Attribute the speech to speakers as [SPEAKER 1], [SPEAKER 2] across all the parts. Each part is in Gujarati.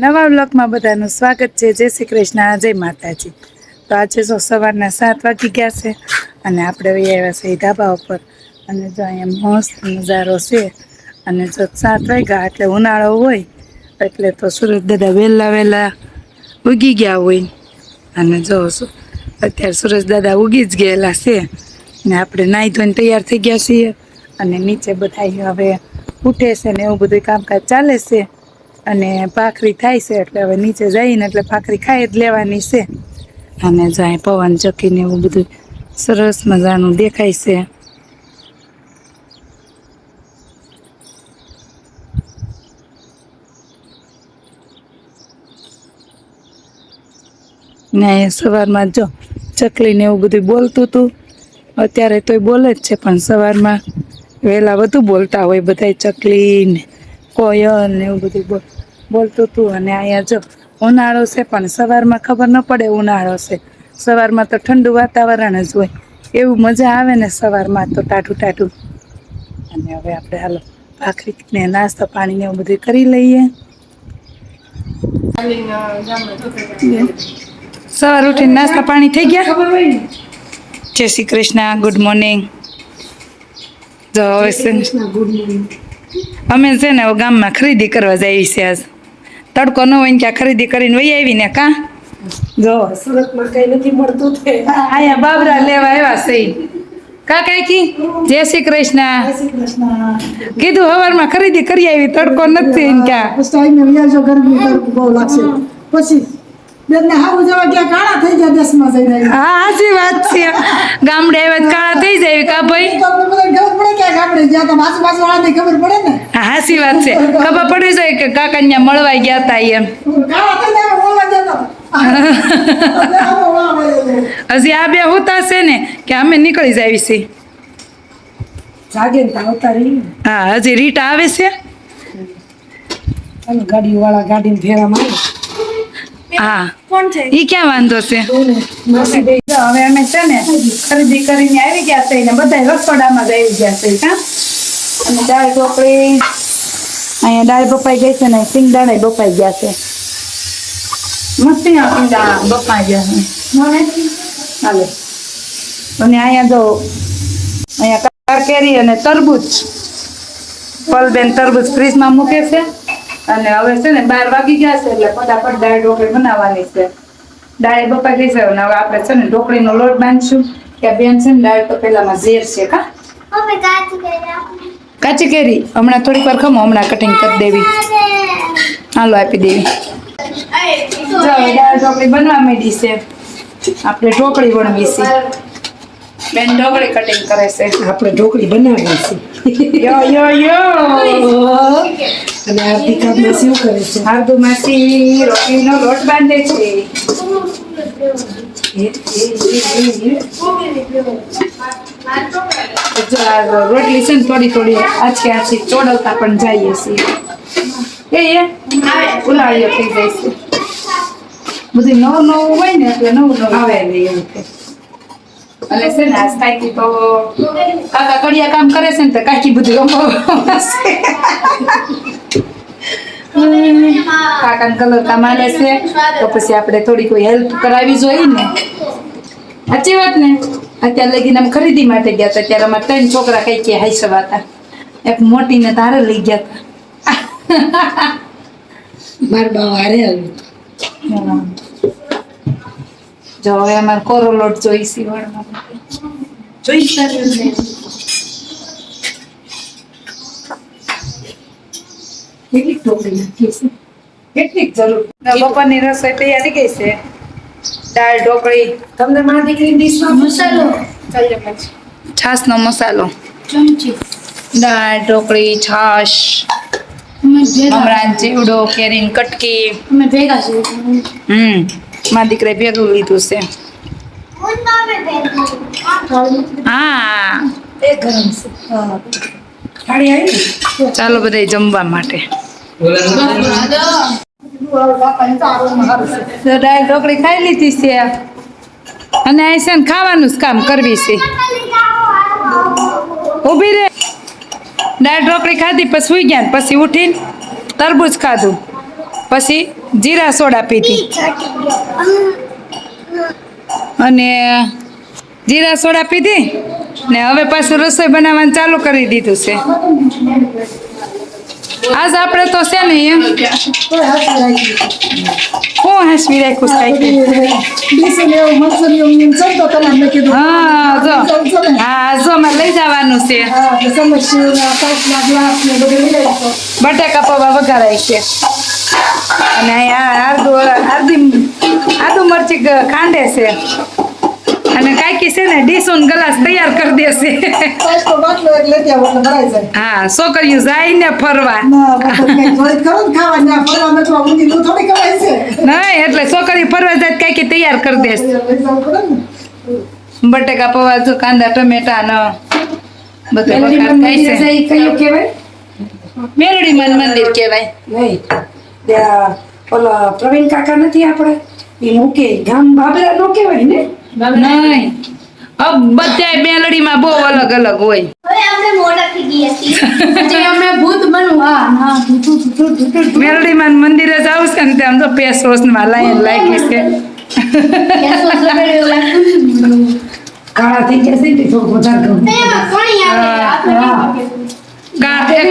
[SPEAKER 1] નવા બ્લોકમાં બધાનું સ્વાગત છે. જય શ્રી કૃષ્ણ, જય માતાજી. તો આજે જો સવારના સાત વાગી ગયા છે અને આપણે વહી આવ્યા છે ધાબા ઉપર. અને જો અહીંયા મસ્ત નજારો છે. અને જો સાત વાગ્યા એટલે ઉનાળો હોય, એટલે તો સુરત દાદા વહેલા વહેલા ઉગી ગયા હોય. અને જો અત્યારે સુરજ દાદા ઉગી જ ગયેલા છે. ને આપણે નાહી ધોઈને તૈયાર થઈ ગયા છીએ. અને નીચે બધા હવે ઉઠે છે ને એવું બધું કામકાજ ચાલે છે. અને ભાખરી થાય છે એટલે હવે નીચે જઈને એટલે ભાખરી ખાઈ જ લેવાની છે. અને જાય પવન ચકીને એવું બધું સરસ મજાનું દેખાય છે. ને સવારમાં જો ચકલીને એવું બધું બોલતું હતું. અત્યારે તોય બોલે જ છે, પણ સવારમાં વહેલા વધુ બોલતા હોય બધા ચકલી ને કોયલ ને એવું બધું બોલ બોલતું હતું અને અહીંયા જો ઉનાળો છે, પણ સવારમાં ખબર ન પડે ઉનાળો છે. સવારમાં તો ઠંડુ વાતાવરણ જ હોય. એવું મજા આવે ને સવારમાં તો ટાઢું ટાઢું. અને હવે આપણે હાલો ભાખરીને નાસ્તો પાણી ને એવું બધું કરી લઈએ. સવાર ઉઠીને નાસ્તા પાણી થઈ ગયા? જય શ્રી કૃષ્ણ, ગુડ મોર્નિંગ. જો હવે અમે છે ને ગામમાં ખરીદી કરવા જઈએ છીએ આજ. તડકો ન હોય ને ક્યાં ખરીદી કરીને વહી આવીને કા? જો
[SPEAKER 2] સુરતમાં કઈ નથી મળતું તે.
[SPEAKER 1] અહીંયા બાબરા લેવા આવ્યા છે. કા કાકી જય શ્રી કૃષ્ણ.
[SPEAKER 2] જય શ્રી કૃષ્ણ.
[SPEAKER 1] કીધું હવારમાં ખરીદી કરી આવી તડકો નથી ક્યાં?
[SPEAKER 2] ગરમી ગરમી બહુ લાગશે. પછી? બેનને હારું જવા ગયા કાળા થઈ ગયા દેશમાં જઈને
[SPEAKER 1] હા સાચી વાત છે. ગામડે આવ્યા કાળા થઈ જાય કા ભાઈ?
[SPEAKER 2] તો આપણે બધાને ખબર પડે કે ગામડે ગયા તો બાજુ બાજુ વાળાને ખબર પડે ને?
[SPEAKER 1] હા સાચી વાત છે. ખબર પડી જાય કે કાકા ત્યાં મળવા ગયા તા એમ.
[SPEAKER 2] કાળા થઈ ગયા બોલવા જતા આવો વાહ વાહ
[SPEAKER 1] હજી આ બે હોતા છે ને કે અમે નીકળી જાવી છે
[SPEAKER 2] જાગે ને આવતા રહી
[SPEAKER 1] હા હજી રીટ આવે છે.
[SPEAKER 2] ગાડી વાળા ગાડીને ફેરા મારે.
[SPEAKER 1] હા. ઈ ક્યાં વાંધો છે?
[SPEAKER 2] માસી
[SPEAKER 1] હવે અમે છે ને ખરીદી કરીને આવી ગયા છે ને બધા રસોડામાં જ આવી ગયા છે હા. અને દાળ ઢોકળી અહીંયા દાળ બપાઈ ગઈ છે ને સિંગદાણા બપાઈ ગયા છે. મસ્તી સિંગદાણા બપાઈ ગયા છે. હાલો. અને અહીંયા જો અહીંયા કાર કેરી અને તરબૂચ. પલબેન તરબૂચ ફ્રીજમાં મૂકે છે. અને હવે છે ને બાર વાગી ગયા છે એટલે ફટાફટ દાળ ઢોકળી બનાવવાની છે. દાળ બપા લઈ જાય અને હવે આપણે છે ને ઢોકળીનો લોટ બાંધશું. કે બેન છે ને દાળ તો પેલામાં ઝેર છે કા?
[SPEAKER 3] કાચી કરી આપો.
[SPEAKER 1] કાચી કેરી? હમણાં થોડીક વાર ખમો હમણાં કટિંગ કરી દેવી. હાલો આપી દેવી. જો દાળ ઢોકળી બનવા માંડી છે. આપણે ઢોકળી વણવી છે. બેન ઢોકળી કટિંગ કરે છે.
[SPEAKER 2] આપણે ઢોકળી બનાવીએ છીએ.
[SPEAKER 1] યો યો યો.
[SPEAKER 2] અને આરતી કામમાં શું કરે છે?
[SPEAKER 1] હાર્દુ માસી રોટલીનો લોટ બાંધે છે. રોટલી છે ને થોડી થોડી આછી આછી ચોડવતા પણ જઈએ છીએ. એ ઉલાળીઓ થઈ જાય છે. બધું નવું નવું હોય ને એટલે નવું નવું આવે ને એવું અને છે ને આજ કાકી તો કાકા કડિયા કામ કરે છે ને તો કાકી બધું રમો કાકા કલર કામ આલે છે તો પછી આપણે થોડી કોઈ હેલ્પ કરાવી જોઈએ ને. સાચી વાત ને? અત્યારે લગીને અમે ખરીદી માટે ગયા હતા ત્યારે અમારે ત્રણ છોકરા કઈ કે હાઈસવા હતા. એક મોટીને તારે લઈ ગયા હતા.
[SPEAKER 2] મારા બાવા હારે આવ્યું
[SPEAKER 1] જો હવે અમારે કોરો લોટ જોઈ સીવડવા
[SPEAKER 2] જોઈ
[SPEAKER 1] કેટલીક જરૂર? બપોરની રસોઈ તૈયાર થઈ ગઈ છે. દાળ ઢોકળી.
[SPEAKER 2] તમને મારી દીકરી ડીશમાં
[SPEAKER 3] મસાલો?
[SPEAKER 1] છાસનો મસાલો.
[SPEAKER 3] ચમચી.
[SPEAKER 1] દાળ ઢોકળી છાશ.
[SPEAKER 3] અમે
[SPEAKER 1] ચીવડો કેરીન કટકી.
[SPEAKER 3] અમે ભેગા છીએ.
[SPEAKER 1] હમ. મારા દીકરાએ ભેગું લીધું છે. હા. ચાલો બધા જમવા માટે. દાળ ઢોકળી ખાઈ લીધી છે. અને આ છે ને ખાવાનું જ કામ કરવી છે. ઊભી રે. દાળ ઢોકળી ખાધી પછી સુઈ ગયા ને પછી ઉઠીને તરબૂચ ખાધું. પછી જીરા સોડા પીધી. અને જીરા સોડા પીધી ને હવે પાછું રસોઈ બનાવવાનું ચાલુ કરી દીધું છે. આજ આપણે તો છે ને એમ. હું હાસવી રાખ્યું કાંઈક. હા, જો? હા, જો, મારે લઈ જવાનું છે બટાકા પૌવા વઘારાય છે અને અહીંયા આદુ આદુ આદુ મરચી ખાંડે છે અને કાંઈકી છે ને ડીસુન ગ્લાસ તૈયાર કરી દેશે. હા છોકરીઓ જાય ને ફરવા.
[SPEAKER 2] ના,
[SPEAKER 1] એટલે છોકરી ફરવા જાય તો કાંઈકી તૈયાર કરી દેશે. બટેકા પૌવા જો કાંદા ટમેટા ને બધું વઘાર થાય છે.
[SPEAKER 4] કયું કહેવાય?
[SPEAKER 1] મેરડી મન મંદિર કહેવાય.
[SPEAKER 4] નહીં ત્યાં ઓલા પ્રવીણ કાકા નથી આપણે? એ મૂકે ગામ બાબરા નો કહેવાય ને?
[SPEAKER 1] નહીં. બધા બધાય મેલડીમાં બહુ અલગ અલગ હોય. મેલડીમાં મંદિરે જાવ છે ને ત્યાં તો પેસમાં લાઈન લાગી છે.
[SPEAKER 4] કાળા થઈ છે ને તે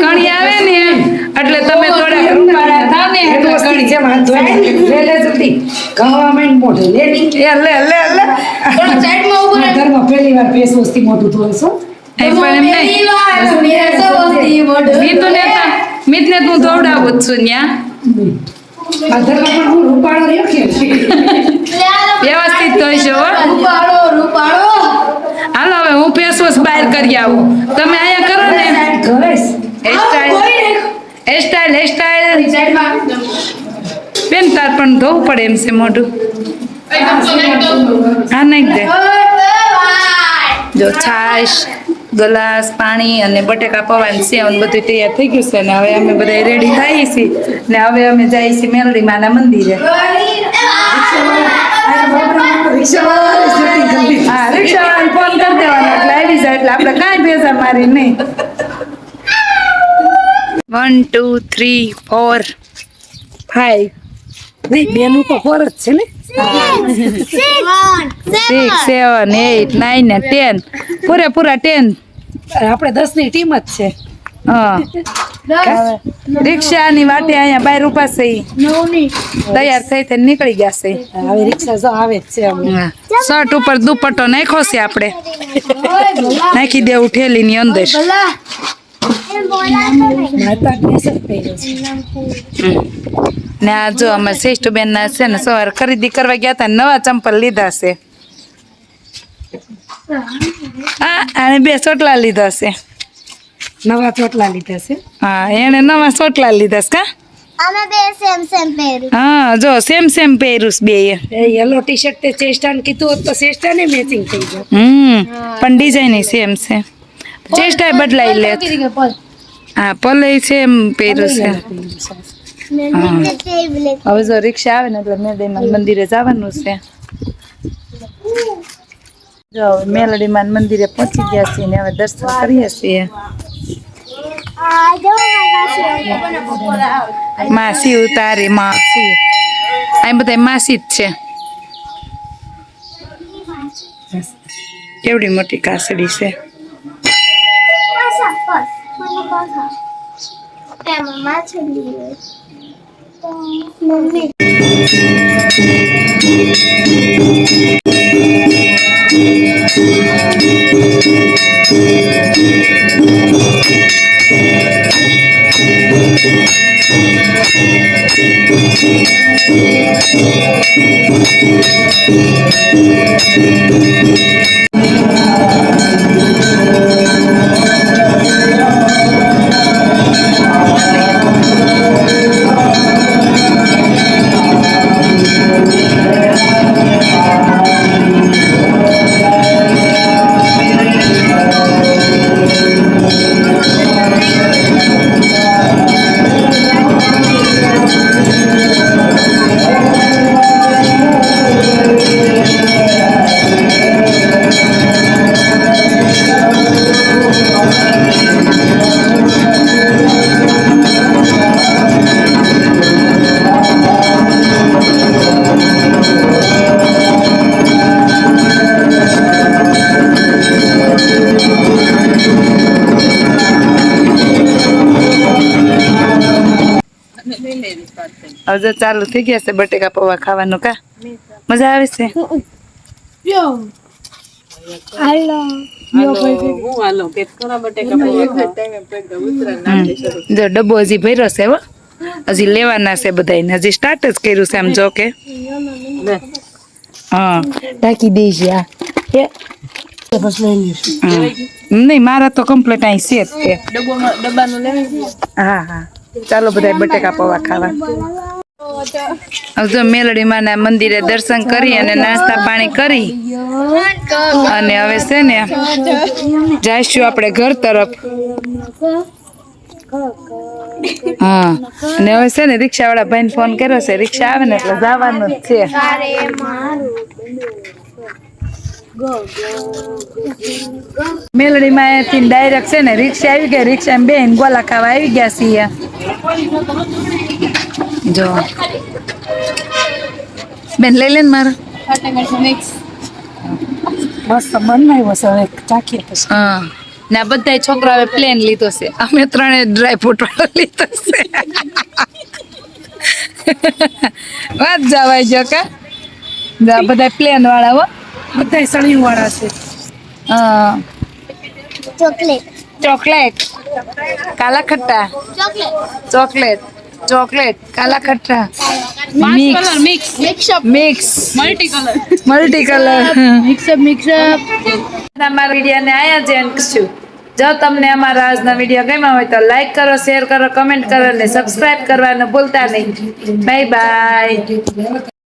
[SPEAKER 3] કણી આવે
[SPEAKER 1] ને. એટલે તમે થોડા
[SPEAKER 3] થોડું
[SPEAKER 4] પહેલી વાર પેસ વસ્તી મોટું ધોવે છો
[SPEAKER 1] મીતને તું દોડાવું છું
[SPEAKER 4] કે?
[SPEAKER 1] વ્યવસ્થિત
[SPEAKER 3] રૂપાળો
[SPEAKER 1] હાલો હવે હું ફેસ બહાર કરી આવું. તમે અહીંયા કરો ને. હેરસ્ટાઈલ હેરસ્ટાઈલ બેન તાર પણ ધોવું પડે એમ છે મોઢું. હા નહીં દે. જો છાશ, ગ્લાસ, પાણી અને બટેકા પવાન છે. અને બધું તૈયાર થઈ ગયું છે. ને હવે અમે બધા રેડી થઈએ છીએ ને હવે અમે જઈએ છીએ મેલડી માના મંદિરે. હા ફોન કરી દેવાનો. એટલે આવી જાય એટલે આપણે કાંઈ ભેજા મારી નહીં. One two three four five
[SPEAKER 4] નહીં બેનું તો ફોર જ છે ને?
[SPEAKER 1] સિક્સ સેવન એટ નાઇન ને ટેન પૂરેપૂરા ટેન
[SPEAKER 4] આપણે દસની ટીમ જ છે.
[SPEAKER 1] હા. રિક્ષાની વાટે અહીંયા બાર ઊભા છે તૈયાર થઈ થઈને નીકળી ગયા છે.
[SPEAKER 4] હવે રિક્ષા જો આવે જ છે
[SPEAKER 1] શર્ટ ઉપર દુપટ્ટો નાખ્યો છે આપણે. નાખી દેવું ઠેલીની અંદર. ને આ જો અમારે શ્રેષ્ઠ બેન ના છે ને સવારે ખરીદી કરવા ગયા હતા નવા ચંપલ લીધા છે. હા અને બે ચોટલા લીધા છે.
[SPEAKER 4] નવા ચોટલા લીધા છે?
[SPEAKER 1] હા એને નવા ચોટલા લીધા છે કા?
[SPEAKER 3] અમે બે સેમ સેમ પહેર્યું.
[SPEAKER 1] હા જો સેમ સેમ પહેર્યું બે
[SPEAKER 4] એ યલો ટી શર્ટ તે ચેસ્ટાને કીધું હોત તો ચેસ્ટાને મેચિંગ થઈ
[SPEAKER 1] હમ પણ ડિઝાઇન સેમ છે. ચેસ્ટાય બદલાઈ લે. હા પલય છે એમ પહેર્યું છે. હવે જો રિક્ષા આવે ને એટલે મેલડીમાન મંદિરે જવાનું છે. જો હવે મેલડીમાન મંદિરે પહોંચી ગયા છીએ ને હવે દર્શન કરીએ છીએ. માસી ઉતારી માસી. અહીં બધા માસી જ છે. કેવડી મોટી કાસડી છે.
[SPEAKER 3] é Thank you.
[SPEAKER 1] હવે જો ચાલુ થઈ ગયા છે બટેકા પૌવા ખાવાનું કા? મજા આવે છે? જો ડબ્બો હજી ભર્યો છે હો. હજી લેવાના છે બધા હજી સ્ટાર્ટ જ કર્યું છે આમ જો કે. હા. ઢાંકી દઈશ આ. નહીં મારા તો કમ્પ્લીટ અહીં છે જ તે હા હા. ચાલો બધા બટેકા પૌવા ખાવા. જો મેલડીમાં ના મંદિરે દર્શન કરી અને નાસ્તા પાણી કરી. અને હવે છે ને જઈશું આપણે ઘર તરફ. હા. અને હવે છે ને રિક્ષા વાળા ભાઈને ફોન કર્યો છે. રિક્ષા આવે ને એટલે જવાનું જ છે. મેલડીમાં અહીંથી ડાયરેક્ટ છે ને રિક્ષા આવી ગઈ. રિક્ષા બેન ગોલા ખાવા આવી ગયા છીએ. જો. બેન લઈ લે ને મારો. મસ્ત બનાવ્યો છે ચાખીએ પછી. હા. ને બધા છોકરાઓએ પ્લેન લીધો છે. અમે ત્રણે ડ્રાય ફ્રૂટ વાળો લીધો છે. વાત જવાય જો કા. જા બધા પ્લેન વાળા હો.
[SPEAKER 2] બધા સળિયું વાળા છે.
[SPEAKER 1] હા.
[SPEAKER 3] ચોકલેટ
[SPEAKER 1] ચોકલેટ કાલા ખટ્ટા.
[SPEAKER 3] ચોકલેટ
[SPEAKER 1] ચોકલેટ ચોકલેટ કાલા ખટ્ટા. Mix
[SPEAKER 3] mix
[SPEAKER 1] mix
[SPEAKER 3] multi colour
[SPEAKER 1] multi colour
[SPEAKER 3] mix up mix up
[SPEAKER 1] અમારા વિડીયોને આયા જ end કરશું જો તમને અમારા આજના વીડિયો ગમ્યા હોય તો લાઈક કરો શેર કરો કમેન્ટ કરો અને સબસ્ક્રાઇબ કરવાનું ભૂલતા નહીં. Bye bye